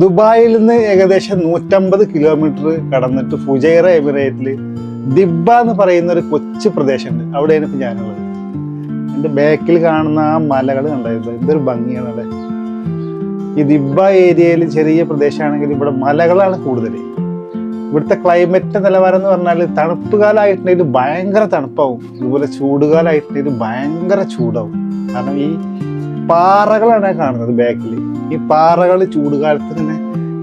ദുബായിൽ നിന്ന് ഏകദേശം നൂറ്റമ്പത് കിലോമീറ്റർ കടന്നിട്ട് ഫുജൈറ എമിറേറ്റിൽ ദിബ എന്ന് പറയുന്ന ഒരു കൊച്ചു പ്രദേശമുണ്ട്. അവിടെയാണ് ഇപ്പൊ ഞാനുള്ളത്. എന്റെ ബാക്കിൽ കാണുന്ന ആ മലകൾ കണ്ടായിരുന്നു? എന്തൊരു ഭംഗിയാണ് അവിടെ. ഈ ദിബ ഏരിയയിൽ ചെറിയ പ്രദേശമാണെങ്കിൽ ഇവിടെ മലകളാണ് കൂടുതൽ ഇവിടുത്തെ ക്ലൈമറ്റ് നിലവാരം എന്ന് പറഞ്ഞാൽ തണുപ്പ് കാലമായിട്ടുണ്ടെങ്കിൽ ഭയങ്കര തണുപ്പാവും. ഇതുപോലെ ചൂടുകാലമായിട്ടുണ്ടെങ്കിൽ ഭയങ്കര ചൂടാവും. കാരണം ഈ പാറകളാണ് കാണുന്നത് ബാക്കിൽ ഈ പാറകൾ ചൂടുകാലത്ത് ഇങ്ങനെ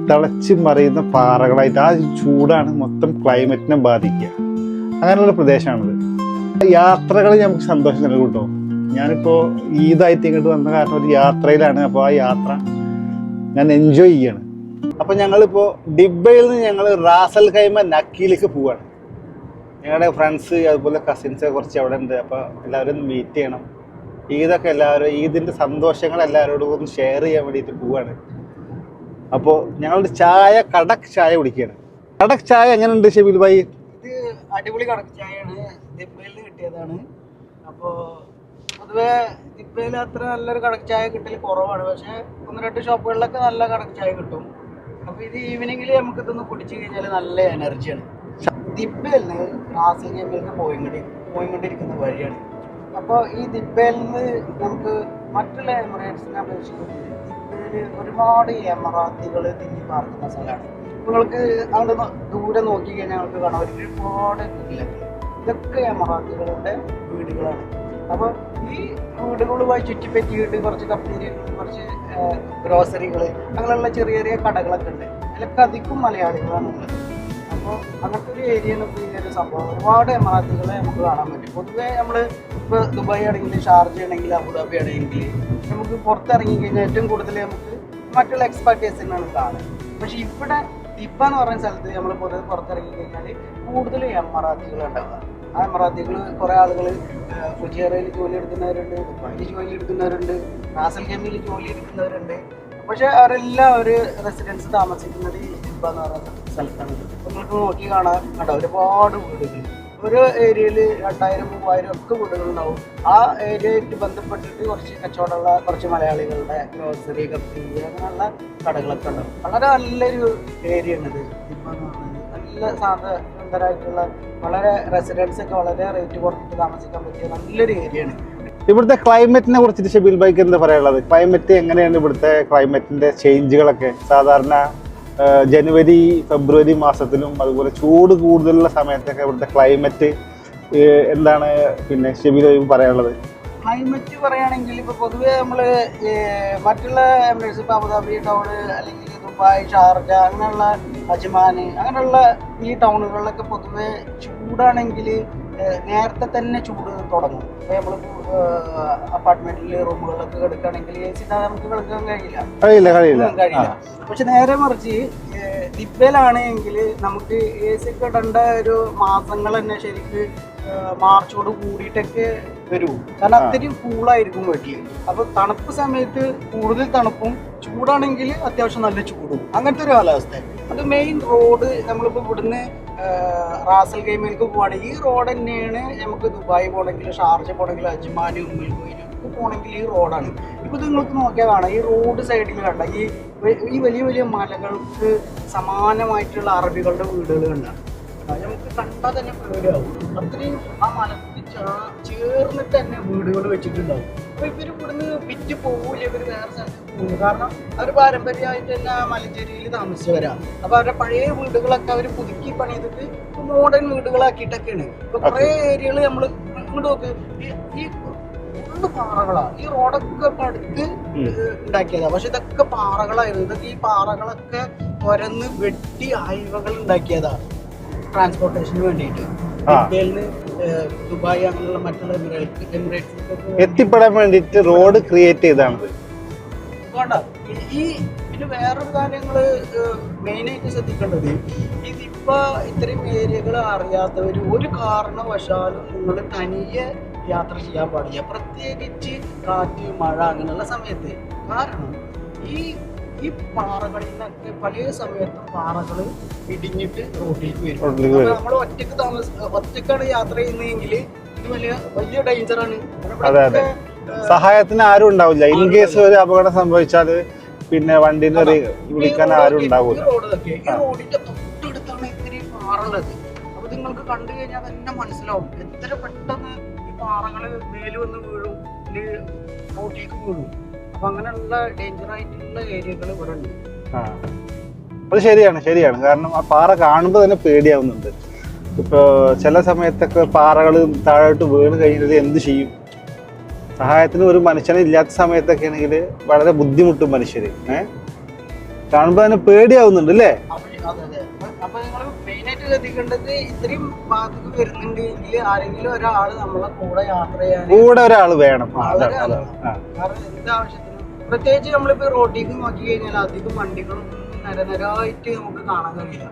തിളച്ച് മറിയുന്ന പാറകളായിട്ട് ആ ചൂടാണ് മൊത്തം ക്ലൈമറ്റിനെ ബാധിക്കുക. അങ്ങനെയുള്ള പ്രദേശമാണിത്. യാത്രകൾ നമുക്ക് സന്തോഷം നൽകും കേട്ടോ. ഞാനിപ്പോൾ ഈദായിട്ട് ഇങ്ങോട്ട് വന്ന കാരണം ഒരു യാത്രയിലാണ്. അപ്പോൾ ആ യാത്ര ഞാൻ എൻജോയ് ചെയ്യാണ്. അപ്പോൾ ഞങ്ങളിപ്പോൾ ഡിബയിൽ നിന്ന് ഞങ്ങൾ റാസൽ കൈമ നക്കിയിലേക്ക് പോവാണ്. ഞങ്ങളുടെ ഫ്രണ്ട്സ് അതുപോലെ കസിൻസ് കുറച്ച് അവിടെ ഉണ്ട്. അപ്പോൾ എല്ലാവരും മീറ്റ് ചെയ്യണം. ഈദൊക്കെ എല്ലാവരും ഈദിന്റെ സന്തോഷങ്ങൾ എല്ലാവരോടും ഒന്ന് ഷെയർ ചെയ്യാൻ വേണ്ടിയിട്ട് പോവാണ്. അപ്പോൾ ഞങ്ങളുടെ ചായ കടക് ചായ കുടിക്കുകയാണ്. കടക് ചായ എങ്ങനെയുണ്ട് ഷെബിൽ ഭായി? ഇത് അടിപൊളി കടക്ക് ചായയാണ്. ദിബയിൽ കിട്ടിയതാണ്. അപ്പോൾ പൊതുവേ ദിബയിൽ അത്ര നല്ലൊരു കടക്ക് ചായ കിട്ടൽ കുറവാണ്. പക്ഷേ ഒന്ന് രണ്ട് ഷോപ്പുകളിലൊക്കെ നല്ല കടക്ക് ചായ കിട്ടും. അപ്പോൾ ഇത് ഈവനിങ്ങിൽ നമുക്ക് ഇതൊന്ന് കുടിച്ചു കഴിഞ്ഞാൽ നല്ല എനർജിയാണ് ദിബയിൽ നിന്ന് റാസൽ ഗെയിമിലേക്ക് പോയിക്കൊണ്ടി വഴിയാണ്. അപ്പോൾ ഈ ദിബയിൽ നിന്ന് നമുക്ക് മറ്റുള്ള എമിറേറ്റ്സിനെ അപേക്ഷിച്ച് ദിബയിൽ ഒരുപാട് എമറാത്തികൾ തിങ്ങി പാർക്കുന്ന സ്ഥലമാണ്. നിങ്ങൾക്ക് നോ- ദൂരെ നോക്കി കഴിഞ്ഞാൽ നിങ്ങൾക്ക് കാണാം. ഒരുപാട് വീട്ടിലൊക്കെ ഇതൊക്കെ എമറാത്തികളുടെ വീടുകളാണ്. അപ്പോൾ ഈ വീടുകളുമായി ചുറ്റിപ്പറ്റിയിട്ട് കുറച്ച് കമ്പനികൾ കുറച്ച് ഗ്രോസറികൾ അങ്ങനെയുള്ള ചെറിയ ചെറിയ കടകളൊക്കെ ഉണ്ട്. അതിലൊക്കെ അധികം മലയാളികളാണ് ഉള്ളത്. അപ്പോൾ അങ്ങനത്തെ ഒരു ഏരിയ നമുക്ക് ഈ ഒരു സംഭവം ഒരുപാട് എമറാത്തികളെ നമുക്ക് കാണാൻ പറ്റും. പൊതുവേ നമ്മൾ ഇപ്പോൾ ദുബായ് ആണെങ്കിൽ ഷാർജ ആണെങ്കിൽ അബുദാബി ആണെങ്കിൽ നമുക്ക് പുറത്തിറങ്ങി കഴിഞ്ഞാൽ ഏറ്റവും കൂടുതൽ നമുക്ക് മറ്റുള്ള എക്സ്പെർട്ടേഴ്സിനാണ് കാണുക പക്ഷെ ഇവിടെ ഇപ്പം എന്ന് പറയുന്ന സ്ഥലത്ത് നമ്മൾ പുറത്ത് പുറത്തിറങ്ങി കഴിഞ്ഞാൽ കൂടുതൽ എമറാത്തികൾ ഉണ്ടാവുക. ആ എമറാത്തികൾ കുറേ ആളുകൾ ഫുജിയറയിൽ ജോലി എടുക്കുന്നവരുണ്ട് ദുബായിൽ ജോലി എടുക്കുന്നവരുണ്ട് നാസൽ ഗമിയിൽ ജോലി എടുക്കുന്നവരുണ്ട്. പക്ഷെ അവരെല്ലാം ഒരു റെസിഡൻസ് താമസിക്കുന്നത് ഇപ്പം എന്ന് പറയുന്ന സ്ഥലത്താണ്. നമ്മൾക്ക് നോക്കി കാണാൻ കണ്ടോ? ഒരുപാട് വീടുകൾ. ഒരു ഏരിയയിൽ രണ്ടായിരം മൂവായിരം ഒക്കെ വീടുകളുണ്ടാവും. ആ ഏരിയയായിട്ട് ബന്ധപ്പെട്ടിട്ട് കുറച്ച് കച്ചവടമുള്ള കുറച്ച് മലയാളികളുടെ ഗ്രോസറി കപ്പി അങ്ങനെയുള്ള കടകളൊക്കെ ഉണ്ടാവും. വളരെ നല്ലൊരു ഏരിയ ആണിത് പറയുന്നത് നല്ല സാധാ വളരെ റെസിഡൻസ് ഒക്കെ വളരെ റേറ്റ് കുറച്ചിട്ട് താമസിക്കാൻ പറ്റിയ നല്ലൊരു ഏരിയ ആണ്. ഇവിടുത്തെ ക്ലൈമറ്റിനെ കുറിച്ചിട്ട് ഷബീൽ ബൈക്ക് എന്താ പറയാനുള്ളത്? ക്ലൈമറ്റ് എങ്ങനെയാണ് ഇവിടുത്തെ ക്ലൈമറ്റിന്റെ ചേഞ്ചുകളൊക്കെ സാധാരണ ജനുവരി ഫെബ്രുവരി മാസത്തിലും അതുപോലെ ചൂട് കൂടുതലുള്ള സമയത്തൊക്കെ ഇവിടുത്തെ ക്ലൈമറ്റ് എന്താണ് പിന്നെ ഷെബിൽ പറയാനുള്ളത്? ക്ലൈമറ്റ് പറയുകയാണെങ്കിൽ ഇപ്പോൾ പൊതുവേ നമ്മൾ മറ്റുള്ള എമിറേറ്റ്സ് ഇപ്പോൾ അബുദാബി ടൗൺ അല്ലെങ്കിൽ ദുബായ് ഷാർജ അങ്ങനെയുള്ള അജ്മാൻ അങ്ങനെയുള്ള ഈ ടൗണുകളിലൊക്കെ പൊതുവേ ചൂടാണെങ്കിൽ നേരത്തെ തന്നെ ചൂട് തുടങ്ങും. ഇപ്പൊ നമ്മൾ അപ്പാർട്ട്മെന്റിൽ റൂമുകളിലൊക്കെ കിടക്കുകയാണെങ്കിൽ എ സി നമുക്ക് കിടക്കാൻ കഴിയില്ല. കഴിയില്ല കഴിയില്ല. കഴിയില്ല. പക്ഷെ നേരെ മറിച്ച് ദിബയിലാണെങ്കിൽ നമുക്ക് എ സി ഒക്കെ ഇടേണ്ട ഒരു മാസങ്ങൾ തന്നെ ശരിക്ക് മാർച്ചോട് കൂടിയിട്ടൊക്കെ വരൂ. കാരണം. അത്രയും കൂളായിരിക്കും വീട്ടിൽ അപ്പൊ തണുപ്പ് സമയത്ത് കൂടുതൽ തണുപ്പും ചൂടാണെങ്കിൽ അത്യാവശ്യം നല്ല ചൂടും. അങ്ങനത്തെ ഒരു കാലാവസ്ഥ അത് മെയിൻ റോഡ് നമ്മളിപ്പോ ഇവിടുന്ന് റാസൽ ഗെയിമിലേക്ക് പോവുകയാണെങ്കിൽ ഈ റോഡ് തന്നെയാണ് നമുക്ക് ദുബായ് പോകണമെങ്കിൽ ഷാർജ പോകണമെങ്കിൽ അജ്മാനും ഉമ്മിൽ ഒക്കെ പോകണമെങ്കിൽ ഈ റോഡാണ് ഇപ്പം ഇത് നിങ്ങൾക്ക് നോക്കിയാൽ കാണാം. ഈ റോഡ് സൈഡിൽ കണ്ട ഈ ഈ വലിയ വലിയ മലകൾക്ക് സമാനമായിട്ടുള്ള അറബികളുടെ വീടുകൾ കണ്ടാണ് നമുക്ക് കണ്ടാൽ തന്നെ പേടിയാവും. അത്രയും ആ മലത്തിൽ ചേർന്നിട്ട് തന്നെ വീടുകൾ വെച്ചിട്ടുണ്ടാവും. അപ്പൊ ഇവർ ഇവിടുന്ന് വിറ്റ് പോകൂല ഇവർ വേറെ സ്ഥലത്ത് പോകും കാരണം അവർ പാരമ്പര്യമായിട്ട് തന്നെ ആ മലഞ്ചേരിയിൽ താമസിച്ചവരാണ് അപ്പൊ അവരുടെ പഴയ വീടുകളൊക്കെ അവർ പുതുക്കി പണിതിട്ട് മോഡേൺ വീടുകളാക്കിയിട്ടൊക്കെയാണ്. ഇപ്പൊ കുറെ ഏരിയകൾ നമ്മൾ ഇങ്ങോട്ട് നോക്ക്. ഈ- ഒന്ന് ഫുള്ള് പാറകളാ. ഈ റോഡൊക്കെ ഇപ്പൊ അടുത്ത്. ഉണ്ടാക്കിയതാ. പക്ഷെ ഇതൊക്കെ പാറകളായിരുന്നു. ഇതൊക്കെ ഈ പാറകളൊക്കെ തുരന്ന് വെട്ടി ആയിവകൾ ഉണ്ടാക്കിയതാ. ട്രാൻസ്പോർട്ടേഷന് വേണ്ടിയിട്ട്. ദുബായ് അങ്ങനെയുള്ള മറ്റുള്ള എമിറേറ്റ് എമിറേറ്റ്സിലേക്ക് എത്തിപ്പെടാൻ വേണ്ടിയിട്ട് റോഡ് ക്രിയേറ്റ് ചെയ്താണ്. ഈ- പിന്നെ വേറൊരു കാര്യങ്ങൾ മെയിനായിട്ട് ശ്രദ്ധിക്കേണ്ടത് ഇതിപ്പോ ഇത്രയും ഏരിയകൾ അറിയാത്തവർ ഒരു കാരണവശാലും നിങ്ങൾ തനിയെ യാത്ര ചെയ്യാൻ പാടില്ല. പ്രത്യേകിച്ച് കാറ്റ് മഴ അങ്ങനെയുള്ള സമയത്ത്. കാരണം ഈ ഈ പാറകളിൽ നിന്നൊക്കെ പല സമയത്തും പാറകൾ ഇടിഞ്ഞിട്ട് റോഡിലേക്ക് വരും. അപ്പൊ നമ്മൾ ഒറ്റയ്ക്ക് താമസ ഒറ്റക്കാണ് യാത്ര ചെയ്യുന്നതെങ്കിൽ ഇത് വലിയ വലിയ ഡേഞ്ചറാണ് അതെ, അതെ. സഹായത്തിന് ആരും ഉണ്ടാവില്ല. ഇൻ കേസ് ഒരു അപകടം സംഭവിച്ചാൽ പിന്നെ വണ്ടിന്റെ ഒരു വിളിക്കാൻ ആരും ഉണ്ടാവില്ല ഈ ഈ റോഡിന്റെ തൊട്ടടുത്താണ് ഇത്തിരി പാറുള്ളത് അപ്പൊ നിങ്ങൾക്ക് കണ്ടു കഴിഞ്ഞാൽ തന്നെ മനസ്സിലാവും. എത്ര പെട്ടെന്ന് ഈ പാറകൾ മേൽ വന്ന് വീഴും ഇത് റോട്ടിലേക്ക് വീഴും. അപ്പൊ അങ്ങനെയുള്ള ഡേഞ്ചർ ആയിട്ടുള്ള ഏരിയകൾ ഇവിടെ ഉണ്ട്. അത് ശരിയാണ് ശരിയാണ്. കാരണം ആ പാറ കാണുമ്പോൾ തന്നെ പേടിയാവുന്നുണ്ട്. ഇപ്പോൾ ചില സമയത്തൊക്കെ പാറകൾ താഴോട്ട് വീണ് കഴിഞ്ഞാൽ എന്ത് ചെയ്യും? സഹായത്തിന് ഒരു മനുഷ്യനെ ഇല്ലാത്ത സമയത്തൊക്കെ ആണെങ്കിൽ വളരെ ബുദ്ധിമുട്ടും മനുഷ്യർ ഏഹ് കാണുമ്പോൾ തന്നെ പേടിയാവുന്നുണ്ട് അല്ലേ? അപ്പൊ നിങ്ങൾ ശ്രദ്ധിക്കേണ്ടത് ഇത്രയും വരുന്നുണ്ടെങ്കിൽ ആരെങ്കിലും ഒരാൾ നമ്മളെ കൂടെ യാത്ര ചെയ്യാൻ കൂടെ ഒരാൾ വേണം. കാരണം പ്രത്യേകിച്ച് നമ്മളിപ്പോ റോഡിലേക്ക് നോക്കി കഴിഞ്ഞാൽ അധികം വണ്ടികളും നിരനിരായിട്ട് നമുക്ക് കാണാൻ കഴിയില്ല.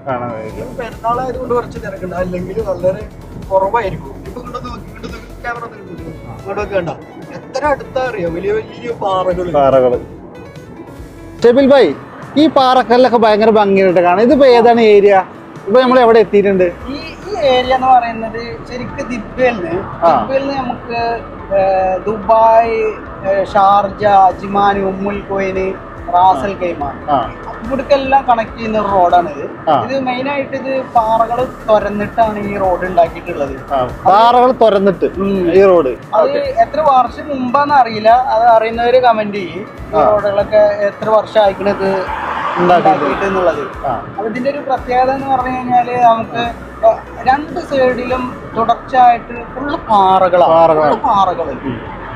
പെരുന്നാളായതുകൊണ്ട് കുറച്ച് തിരക്കുണ്ട്. അല്ലെങ്കിൽ വളരെ കുറവായിരിക്കും. ഇപ്പൊ ഇങ്ങോട്ട് നോക്കി ഇങ്ങോട്ട് ക്യാമറ ഇങ്ങോട്ടൊക്കെ കണ്ട? എത്ര അടുത്താ അറിയോ? വലിയ വലിയ പാറകൾ പാറകൾ. ഷെബിൽ ഭായ് ഈ പാറക്കല്ലൊക്കെ ഭയങ്കര ഭംഗിയായിട്ട് കാണാം. ഇതിപ്പോ ഏതാണ് ഏരിയ? ഇപ്പൊ നമ്മൾ എവിടെ എത്തിയിട്ടുണ്ട്? ഈ ഏരിയ എന്ന് പറയുന്നത് ശരിക്കും ദിബ്ബയിൽന്ന്. ദിബ്ബയിൽ നിന്ന് നമുക്ക് ദുബായ് ഷാർജ അജ്മാൻ ഉമ്മുൽ കോയിന് റാസൽ കൈമാൻ ഇവിടേക്കെല്ലാം കണക്ട് ചെയ്യുന്ന ഒരു റോഡാണ് ഇത് ഇത് മെയിൻ ആയിട്ട് ഇത് പാറകൾ തുരന്നിട്ടാണ് ഈ റോഡ് ഉണ്ടാക്കിയിട്ടുള്ളത്. പാറകൾ തുരന്നിട്ട് ഈ റോഡ്. അത് എത്ര വർഷം മുമ്പാന്ന് അറിയില്ല. അത് അറിയുന്നവര് കമന്റ് ചെയ്യും. ഈ റോഡുകളൊക്കെ എത്ര വർഷം ആയിക്കണത് അപ്പൊ ഇതിന്റെ ഒരു പ്രത്യേകത എന്ന് പറഞ്ഞു കഴിഞ്ഞാൽ നമുക്ക് രണ്ട് സൈഡിലും തുടർച്ചയായിട്ട് ഫുള്ള് പാറകളാണ്. പാറകൾ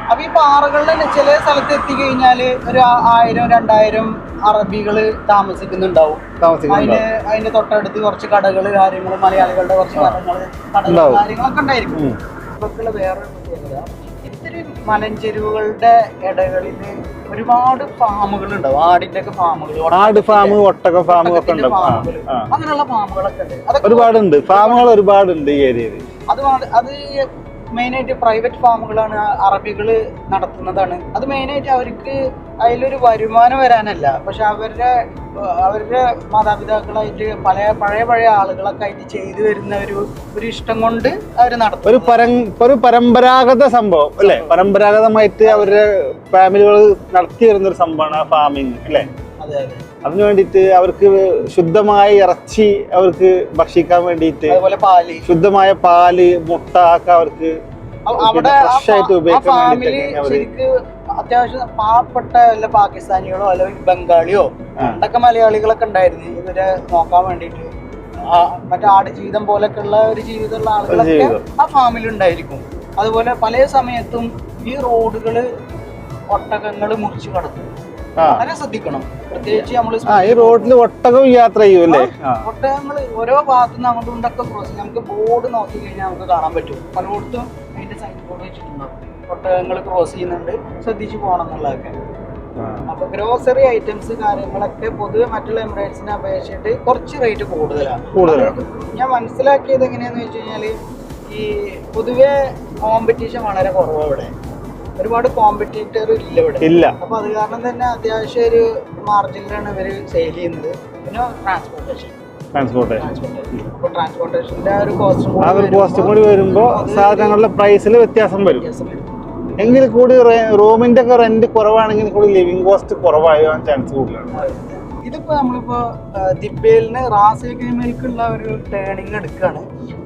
അപ്പൊ ഈ പാറകളിൽ ചില സ്ഥലത്ത് എത്തിക്കഴിഞ്ഞാൽ ഒരു ആയിരം രണ്ടായിരം അറബികൾ താമസിക്കുന്നുണ്ടാവും. അതിന് താമസിക്കുന്നുണ്ടോ അതിന്റെ തൊട്ടടുത്ത് കുറച്ച് കടകൾ കാര്യങ്ങൾ മലയാളികളുടെ കുറച്ച് കടകൾ കടകൾ കാര്യങ്ങളൊക്കെ ഉണ്ടായിരിക്കും. വേറെ വേറൊരു പ്രത്യേകത. മലഞ്ചെരുവുകളുടെ ഇടകളിൽ ഒരുപാട് ഫാമുകൾ ഉണ്ടാവും ആടിന്റെ ഒക്കെ ഫാമുകൾ ആട് ഫാം ഒട്ടക ഫാം ഒക്കെ ഉണ്ട് ആ, ആ. അങ്ങനെയുള്ള ഫാമുകളൊക്കെ ഉണ്ട്. ഒരുപാടുണ്ട്. ഫാമുകൾ ഒരുപാടുണ്ട് ഈ ഏരിയയിൽ അത് അത് മെയിനായിട്ട് പ്രൈവറ്റ് ഫാമുകളാണ് അറബികൾ നടത്തുന്നതാണ്. അത് മെയിനായിട്ട് അവർക്ക് അതിലൊരു വരുമാനം വരാനല്ല. പക്ഷെ അവരുടെ അവരുടെ മാതാപിതാക്കളായിട്ട് പല പഴയ പഴയ ആളുകളൊക്കെ ആയിട്ട് ചെയ്തു വരുന്ന ഒരു ഒരു ഇഷ്ടം കൊണ്ട് അവർ നടത്തും ഒരു ഒരു പരമ്പരാഗത സംഭവം അല്ലെ? പരമ്പരാഗതമായിട്ട് അവരുടെ ഫാമിലികൾ നടത്തി വരുന്ന ഒരു സംഭവമാണ് ഫാമിങ് അല്ലെ? അതിനു വേണ്ടിയിട്ട് അവർക്ക് ശുദ്ധമായ ഇറച്ചി അവർക്ക് ഭക്ഷിക്കാൻ വേണ്ടിയിട്ട് ശുദ്ധമായ പാൽ മുട്ട ഒക്കെ അവർക്ക് ഫാമിലി അത്യാവശ്യം പാവപ്പെട്ട വല്ല പാകിസ്ഥാനികളോ അല്ലെങ്കിൽ ബംഗാളിയോ അതൊക്കെ പണ്ടൊക്കെ മലയാളികളൊക്കെ ഉണ്ടായിരുന്നു. ഇവരെ നോക്കാൻ വേണ്ടിട്ട് മറ്റേ ആട് ജീവിതം പോലൊക്കെ ഉള്ള ഒരു ജീവിതമുള്ള ആളുകളൊക്കെ ആ ഫാമിൽ ഉണ്ടായിരിക്കും. അതുപോലെ പല സമയത്തും ഈ റോഡുകൾ ഒട്ടകങ്ങൾ മുറിച്ചു കടത്തും വളരെ ശ്രദ്ധിക്കണം. പ്രത്യേകിച്ച് നമ്മൾ ഈ റോഡിൽ ഒട്ടകം യാത്ര ചെയ്യൂല്ലേ ഒട്ടകങ്ങൾ ഓരോ ഭാഗത്തു നിന്ന് അങ്ങോട്ടും ഇങ്ങോട്ടൊക്കെ ക്രോസ് നമുക്ക് ബോർഡ് നോക്കി കഴിഞ്ഞാൽ നമുക്ക് കാണാൻ പറ്റും. പലയിടത്തും അതിന്റെ സൈൻ ബോർഡ് വെച്ചിട്ടുണ്ടാവും ഒട്ടകങ്ങൾ ക്രോസ് ചെയ്യുന്നുണ്ട്. ശ്രദ്ധിച്ചു പോകണം എന്നുള്ളതൊക്കെ. അപ്പൊ ഗ്രോസറി ഐറ്റംസ് കാര്യങ്ങളൊക്കെ പൊതുവെ മറ്റുള്ള എമിറേറ്റ്സിനെ അപേക്ഷിച്ചിട്ട് കുറച്ച് റേറ്റ് കൂടുതലാണ്. കൂടുതലാണ്. ഞാൻ മനസ്സിലാക്കിയത് എങ്ങനെയാന്ന് വെച്ച് കഴിഞ്ഞാൽ ഈ പൊതുവെ കോമ്പറ്റീഷൻ വളരെ കുറവാണ് ഇവിടെ. ഒരുപാട് കോമ്പറ്റീറ്റർ ഇല്ല ഇവിടെ. ഇല്ല. അപ്പൊ അത് കാരണം തന്നെ അത്യാവശ്യം ഒരു മാർജിനിലാണ് ഇവർ സെയിൽ ചെയ്യുന്നത്. പിന്നെ ട്രാൻസ്പോർട്ടേഷൻ ട്രാൻസ്പോർട്ടേഷൻ ട്രാൻസ്പോർട്ടേഷന്റെ ഒരു കോസ്റ്റ് ഒരു കോസ്റ്റ് കൂടി വരുമ്പോ സാധനങ്ങളുടെ പ്രൈസിൽ വ്യത്യാസം വരും. വ്യത്യാസം വരും. എങ്കിൽ കൂടി റൂമിന്റെ ഒക്കെ റെന്റ് കുറവാണെങ്കിൽ കൂടി ലിവിങ് കോസ്റ്റ് കുറവാകാൻ ചാൻസ് കൂടുതലാണ്. ഇതിപ്പോ നമ്മളിപ്പോ ദിബേലിന് റാസൽ കൈമേൽക്കുള്ള ഒരു ടേണിങ് എടുക്കുകയാണ്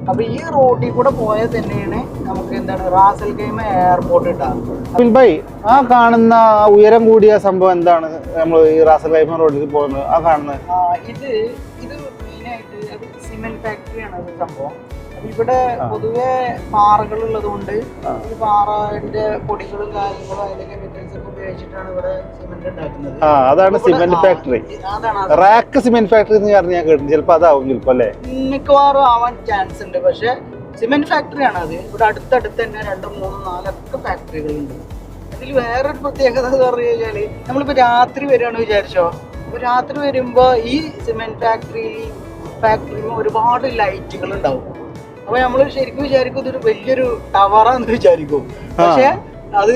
അപ്പൊ ഈ റോഡിൽ കൂടെ പോയാൽ തന്നെയാണ് നമുക്ക് എന്താണ് റാസൽ കൈമ എയർപോർട്ട് ഉണ്ടാകും ബൈ ആ കാണുന്ന ഉയരം കൂടിയ സംഭവം എന്താണ് നമ്മൾ ഈ റാസൽ ലൈഫ് റോഡിൽ പോകുന്നത്? ആ കാണുന്നത്? ഇത് ഇത് മെയിനായിട്ട് അത് സിമെന്റ് ഫാക്ടറിയാണ് അത് സംഭവം. ഇവിടെ പൊതുവെ പാറകൾ ഉള്ളതുകൊണ്ട് ഈ പാറന്റെ പൊടികളും കാര്യങ്ങളും അതിന്റെ ആ അതാണ് cement factory RAK cement factory എന്ന് പറഞ്ഞാൽ ഞാൻ കേട്ടു ചിലപ്പോ അതാവും ചിലപ്പോ അല്ലേ? മിക്കവാറും ആവാൻ ചാൻസ് ഉണ്ട്. പക്ഷെ സിമെന്റ് ഫാക്ടറിയാണ് അത്. ഇവിടെ അടുത്തടുത്ത് തന്നെ രണ്ടും മൂന്നും നാലൊക്കെ ഫാക്ടറികളുണ്ട് അതിൽ വേറൊരു പ്രത്യേകത എന്ന് പറഞ്ഞു കഴിഞ്ഞാൽ നമ്മളിപ്പോ രാത്രി വരികയാണ് വിചാരിച്ചോ? അപ്പൊ രാത്രി വരുമ്പോ ഈ സിമെന്റ് ഫാക്ടറി ഫാക്ടറിയിൽ ഒരുപാട് ലൈറ്റുകൾ ഉണ്ടാവും. അപ്പൊ നമ്മൾ ശരിക്കും വിചാരിക്കും ഇതൊരു വലിയൊരു ടവറാന്ന് വിചാരിക്കും. പക്ഷെ അത്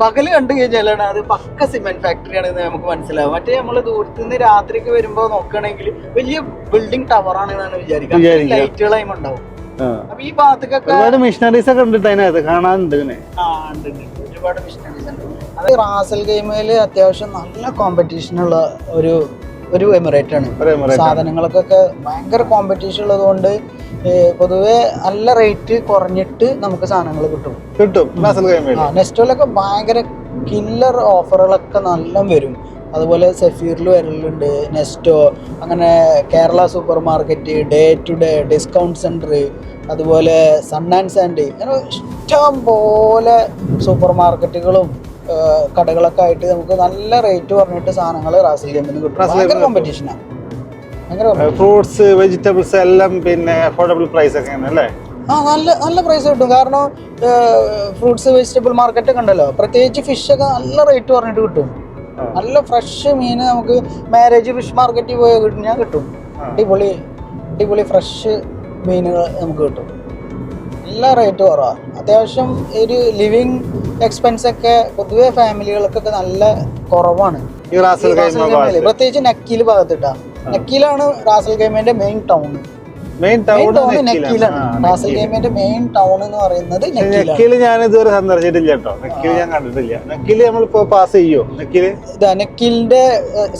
പകൽ കണ്ടു കഴിഞ്ഞാലാണ് അത് പക്ക സിമെന്റ് ഫാക്ടറി ആണെന്ന് നമുക്ക് മനസ്സിലാവും മറ്റേ നമ്മൾ ദൂരത്തു നിന്ന് രാത്രിക്ക് വരുമ്പോ നോക്കുകയാണെങ്കിൽ വലിയ ബിൽഡിംഗ് ടവർ ആണെന്നാണ് വിചാരിക്കുന്നത് വിചാരിക്കുക. ലൈറ്റുകളായും ഉണ്ടാവും. അപ്പൊ ഈ ഭാഗത്തേക്കൊക്കെ ഒരുപാട് മിഷനറീസ് ഒക്കെ ഉണ്ട് അതിനകത്ത് കാണാനുണ്ട് ഇങ്ങനെ ആ, ഉണ്ട്, ഉണ്ട്. ഒരുപാട് മിഷനറീസ് ഉണ്ട് അത് റാസൽ ഗെയിമിൽ അത്യാവശ്യം നല്ല കോമ്പറ്റീഷൻ ഉള്ള ഒരു ഒരു എമിറേറ്റ് ആണ് ഒരു എമിറേറ്റ് ആണ്. സാധനങ്ങൾക്കൊക്കെ ഭയങ്കര കോമ്പറ്റീഷൻ ഉള്ളതുകൊണ്ട് പൊതുവെ നല്ല റേറ്റ് കുറഞ്ഞിട്ട് നമുക്ക് സാധനങ്ങൾ കിട്ടും. കിട്ടും. നെസ്റ്റോലൊക്കെ ഭയങ്കര കില്ലർ ഓഫറുകളൊക്കെ നല്ല വരും. അതുപോലെ സെഫീറിൽ വരലുണ്ട് നെസ്റ്റോ അങ്ങനെ Kerala supermarket day to day discount centre അതുപോലെ സൺ ആൻഡ് സാൻഡ് അങ്ങനെ ഇഷ്ടം പോലെ സൂപ്പർ മാർക്കറ്റുകളും കടകളൊക്കെ ആയിട്ട് നമുക്ക് നല്ല റേറ്റ് പറഞ്ഞിട്ട് സാധനങ്ങൾ റാസിൽ ഗെയിമിന് കിട്ടും. ഭയങ്കര കോമ്പറ്റീഷനാണ്. ഫ്രൂട്ട്സ് വെജിറ്റബിൾസ് എല്ലാം പിന്നെ അഫോർഡബിൾ പ്രൈസ് ഒക്കെ അല്ലേ? ആ നല്ല നല്ല പ്രൈസ് കിട്ടും. കാരണം ഫ്രൂട്ട്സ് വെജിറ്റബിൾ മാർക്കറ്റ് കണ്ടല്ലോ പ്രത്യേകിച്ച് ഫിഷ് ഒക്കെ നല്ല റേറ്റ് പറഞ്ഞിട്ട് കിട്ടും. നല്ല ഫ്രഷ് മീൻ നമുക്ക് മാരേജ് ഫിഷ് മാർക്കറ്റിൽ പോയി കഴിഞ്ഞാൽ കിട്ടും. അടിപൊളി അടിപൊളി ഫ്രഷ് മീനുകൾ നമുക്ക് കിട്ടും. നല്ല റേറ്റ് കുറവാണ് അത്യാവശ്യം ഒരു ലിവിങ് എക്സ്പെൻസ് ഒക്കെ പൊതുവെ ഫാമിലികൾക്കൊക്കെ നല്ല കുറവാണ്. പ്രത്യേകിച്ച് നക്കീൽ ഭാഗത്തിട്ടാ. നക്കീലാണ് റാസൽ ഗെയിമിന്റെ main town main town town Ras al ഗെയിമിന്റെ മെയിൻ ടൗൺ എന്ന് പറയുന്നത് നെക്കിൽ ഞാൻ ഇതുവരെ സന്ദർശിച്ചിട്ടില്ല കേട്ടോ. നെക്കിൽ ഞാൻ കണ്ടിട്ടില്ല. നെക്കിൽ നമ്മളിപ്പോ പാസ് ചെയ്യോ? നെക്കിൽ ഇതാ നെക്കിലിന്റെ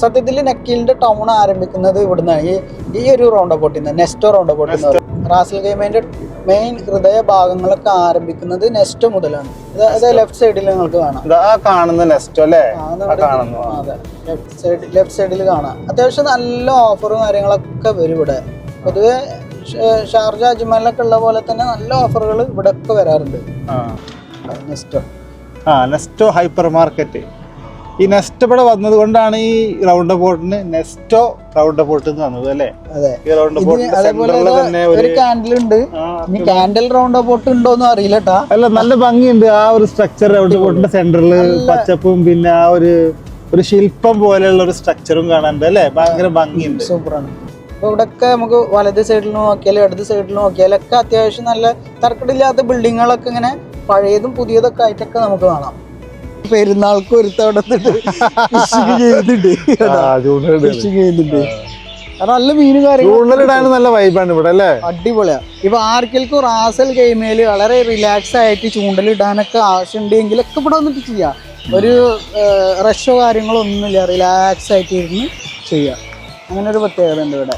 സത്യത്തിൽ നെക്കിലിന്റെ ടൗൺ ആരംഭിക്കുന്നത് ഇവിടുന്നാണ്. ഈ ഈ ഒരു റൗണ്ട് അബൌട്ടിൽ നിന്ന് നെസ്റ്റോ റൗണ്ട് അബൌട്ടിൽ നിന്ന് റാസൽ ഗെയിമിന്റെ മെയിൻ ഹൃദയ ഭാഗങ്ങളൊക്കെ ആരംഭിക്കുന്നത് നെസ്റ്റ് മുതലാണ്. ഇത് ലെഫ്റ്റ് സൈഡിൽ നിങ്ങൾക്ക് കാണാം. ആ കാണുന്ന നെസ്റ്റ് അല്ലേ? അത്. ലെഫ്റ്റ് സൈഡ് ലെഫ്റ്റ് സൈഡിൽ കാണാം. അത്യാവശ്യം നല്ല ഓഫറും കാര്യങ്ങളൊക്കെ വരും ഇവിടെ. പൊതുവെ ഷാർജ അജ്മലിലൊക്കെ ഉള്ള പോലെ തന്നെ നല്ല ഓഫറുകൾ ഇവിടെ ഒക്കെ വരാറുണ്ട്. ആ. നെസ്റ്റോ ആ നെസ്റ്റോ ഹൈപ്പർ മാർക്കറ്റ് ഈ നെസ്റ്റ് ഇവിടെ വന്നത് കൊണ്ടാണ് ഈ റൗണ്ട് ബോട്ടിന് നെസ്റ്റോ റൗണ്ട് ബോട്ട് എന്ന് വന്നത് അല്ലേ? അതെ. ഈ റൗണ്ട് ബോട്ട് ഉണ്ടോ എന്ന് സെന്ററിൽ തന്നെ ഒരു കാൻഡിൽ ഉണ്ട്. ഇനി കാൻഡിൽ റൗണ്ട് ഉണ്ടോ അറിയില്ല അറിയില്ലട്ടാ അല്ല നല്ല ഭംഗിയുണ്ട് ആ ഒരു സ്ട്രക്ചർ റൗണ്ട് ബോട്ടിന്റെ സെന്ററിൽ പച്ചപ്പും പിന്നെ ആ ഒരു ഒരു ശില്പം പോലെയുള്ള ഒരു സ്ട്രക്ചറും കാണാനുണ്ട് അല്ലേ? ഭയങ്കര ഭംഗിയുണ്ട്. സൂപ്പറാണ് അപ്പൊ ഇവിടെയൊക്കെ നമുക്ക് വലത് സൈഡിൽ നോക്കിയാലും ഇടത് സൈഡിൽ നോക്കിയാലൊക്കെ അത്യാവശ്യം നല്ല തർക്കടില്ലാത്ത ബിൽഡിങ്ങുകളൊക്കെ ഇങ്ങനെ പഴയതും പുതിയതൊക്കെ ആയിട്ടൊക്കെ നമുക്ക് കാണാം. പെരുന്നാൾക്ക് ഒരു തവണ ഫിഷിങ് ചെയ്യുന്നുണ്ട്. ഫിഷിങ് ചെയ്യുന്നുണ്ട് നല്ല മീനും കാര്യങ്ങളും നല്ല വൈബാണ് ഇവിടെ അല്ലേ? അടിപൊളിയാ. ഇപ്പൊ ആർക്കെങ്കിലും റാസൽ ഗെയിമേൽ വളരെ റിലാക്സ് ആയിട്ട് ചൂണ്ടലിടാനൊക്കെ ആവശ്യമുണ്ടെങ്കിലൊക്കെ ഇവിടെ വന്നിട്ട് ചെയ്യാം. ഒരു റഷോ കാര്യങ്ങളോ ഒന്നുമില്ല റിലാക്സ് ആയിട്ട് ഇരുന്ന് ചെയ്യാം. അങ്ങനെ ഒരു പ്രത്യേകത ഉണ്ട് ഇവിടെ.